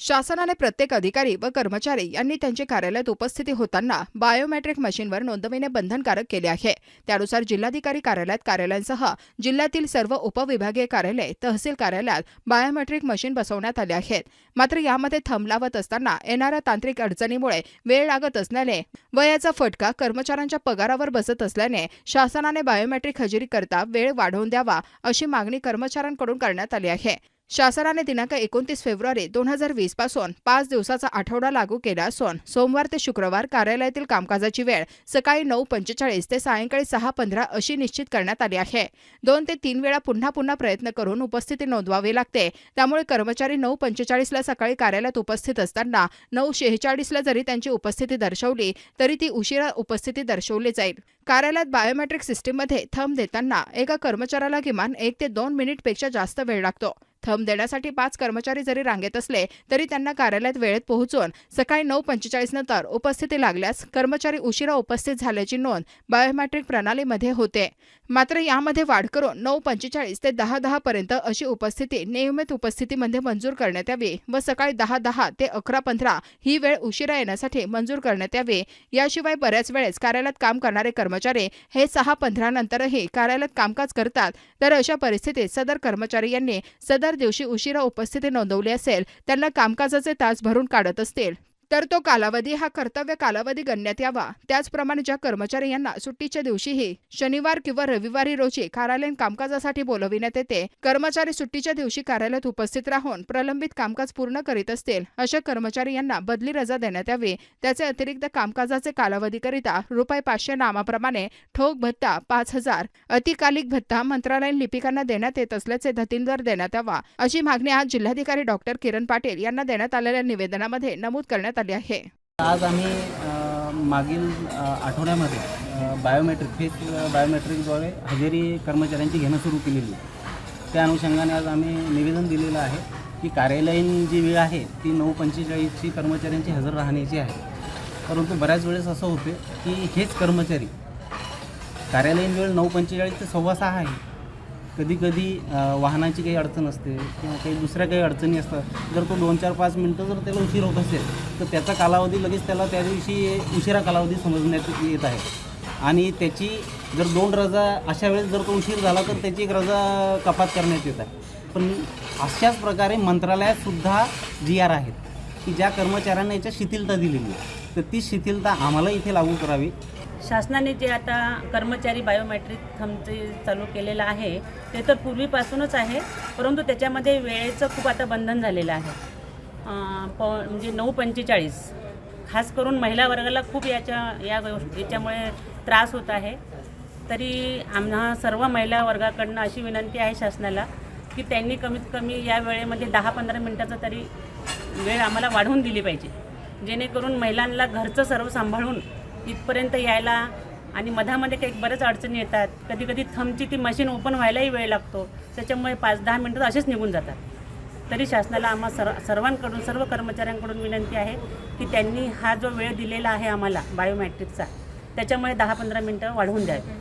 शासनाने प्रत्येक अधिकारी व कर्मचारी यांनी त्यांच्या कार्यालयात उपस्थिती होताना बायोमेट्रिक मशीनवर नोंदविणे बंधनकारक केले आहे. त्यानुसार जिल्हाधिकारी कार्यालयात कार्यालयांसह जिल्ह्यातील सर्व उपविभागीय कार्यालय तहसील कार्यालयात बायोमेट्रिक मशीन बसवण्यात आले आहेत. मात्र यामध्ये थंब लावत असताना येणाऱ्या तांत्रिक अडचणीमुळे वेळ लागत असल्याने व याचा फटका कर्मचाऱ्यांच्या पगारावर बसत असल्याने शासनाने बायोमेट्रिक हजेरी करता वेळ वाढवून द्यावा अशी मागणी कर्मचाऱ्यांकडून करण्यात आली आहे. शासनाने दिनांक एकोणतीस फेब्रुवारी दोन हजार वीसपासून पाच दिवसाचा आठवडा लागू केला असून सोमवार ते शुक्रवार कार्यालयातील कामकाजाची वेळ सकाळी नऊ पंचेचाळीस ते सायंकाळी सहा पंधरा अशी निश्चित करण्यात आली आहे. दोन ते तीन वेळा पुन्हा पुन्हा प्रयत्न करून उपस्थिती नोंदवावी लागते. त्यामुळे कर्मचारी नऊ पंचेचाळीसला सकाळी कार्यालयात उपस्थित असताना नऊ शेहेचाळीसला जरी त्यांची उपस्थिती दर्शवली तरी ती उशिरा उपस्थिती दर्शवली जाईल. कार्यालयात बायोमेट्रिक सिस्टीममध्ये थंब देताना एका कर्मचाऱ्याला किमान एक ते दोन मिनिटपेक्षा जास्त वेळ लागतो. थंब देण्यासाठी पाच कर्मचारी जरी रांगेत असले तरी त्यांना कार्यालयात वेळेत पोहोचून सकाळी नऊ पंचेचाळीस नंतर उपस्थिती लागल्यास कर्मचारी उशिरा उपस्थित झाल्याची नोंद बायोमेट्रिक प्रणालीमध्ये होते. मात्र यामध्ये वाढ करून नऊ पंचेचाळीस ते दहा दहा पर्यंत अशी उपस्थिती नियमित उपस्थितीमध्ये मंजूर करण्यात यावी व सकाळी दहा दहा ते अकरा पंधरा ही वेळ उशिरा येण्यासाठी मंजूर करण्यात यावी. याशिवाय बऱ्याच वेळेस कार्यालयात काम करणारे कर्मचारी हे सहा पंधरा नंतरही कार्यालयात कामकाज करतात. तर अशा परिस्थितीत सदर कर्मचारी यांनी सदर दिवशी उशिरा उपस्थिती नोंदवली असेल त्यांना कामकाजाचे तास भरून काढत असतील. तर तो कालावधी हा कर्तव्य कालावधी गणण्यात यावा. त्याचप्रमाणे ज्या कर्मचारी यांना सुट्टीच्या दिवशीही शनिवार किंवा रविवारी रोजी कार्यालयीन कामकाजासाठी बोलविण्यात येते कर्मचारी सुट्टीच्या दिवशी कार्यालयात उपस्थित राहून प्रलंबित कामकाज पूर्ण करीत असतील अशा कर्मचारी यांना बदली रजा देण्यात यावी. त्याचे अतिरिक्त कामकाजाचे कालावधीकरिता रुपये पाचशे नामाप्रमाणे ठोक भत्ता पाच हजार अतिकालिक भत्ता मंत्रालयीन लिपिकांना देण्यात येत असल्याचे धतींदर देण्यात यावा. अशी मागणी आज जिल्हाधिकारी डॉक्टर किरण पाटील यांना देण्यात आलेल्या निवेदनामध्ये नमूद करण्यात आली आहे. आज आम्ही मागील आठवड्यामध्ये बायोमेट्रिक फेस बायोमेट्रिकद्वारे हजेरी कर्मचाऱ्यांची घेणं सुरू केलेली त्या अनुषंगाने आज आम्ही निवेदन दिलेलं आहे की कार्यालयीन जी वेळ आहे ती नऊ पंचेचाळीसची कर्मचाऱ्यांची हजर राहण्याची आहे. परंतु बऱ्याच वेळेस असं होते की हेच कर्मचारी कार्यालयीन वेळ नऊ पंचेचाळीस ते सव्वा सहा आहे कधी कधी वाहनाची काही अडचण असते किंवा काही दुसऱ्या काही अडचणी असतात जर तो दोन चार पाच मिनटं जर त्याला उशीर होत असेल तर त्याचा कालावधी लगेच त्याला त्या दिवशी उशिरा कालावधी समजण्यात येत आहे. आणि त्याची जर दोन रजा अशा वेळेस जर तो उशीर झाला तर त्याची एक रजा कपात करण्यात येत आहे. पण अशाच प्रकारे मंत्रालयातसुद्धा जी आर आहेत की ज्या कर्मचाऱ्यांना याच्या शिथिलता दिलेली आहे तर ती शिथिलता आम्हाला इथे लागू करावी. शासनाने जे आता कर्मचारी बायोमॅट्रिक थमचे चालू केलेलं आहे ते तर पूर्वीपासूनच आहे परंतु त्याच्यामध्ये वेळेचं खूप आता बंधन झालेलं आहे. प म्हणजे नऊ पंचेचाळीस खास करून महिला वर्गाला खूप याच्या या गोष्ट याच्यामुळे त्रास होत आहे. तरी आम्हा सर्व महिला वर्गाकडनं अशी विनंती आहे शासनाला की त्यांनी कमीत कमी या वेळेमध्ये दहा पंधरा मिनटाचा तरी वेळ आम्हाला वाढवून दिली पाहिजे. जेणेकरून महिलांना घरचं सर्व सांभाळून इथपर्यंत यायला आणि मधामध्ये काही बऱ्याच अडचणी येतात. कधी कधी थंबची ती मशीन ओपन व्हायलाही वेळ लागतो. त्याच्यामुळे पाच दहा मिनटं असेच निघून जातात. तरी शासनाला आम्हा सर्व सर्वांकडून सर्व कर्मचाऱ्यांकडून विनंती आहे की त्यांनी हा जो वेळ दिलेला आहे आम्हाला बायोमॅट्रिकचा त्याच्यामुळे दहा पंधरा मिनटं वाढवून द्यावे.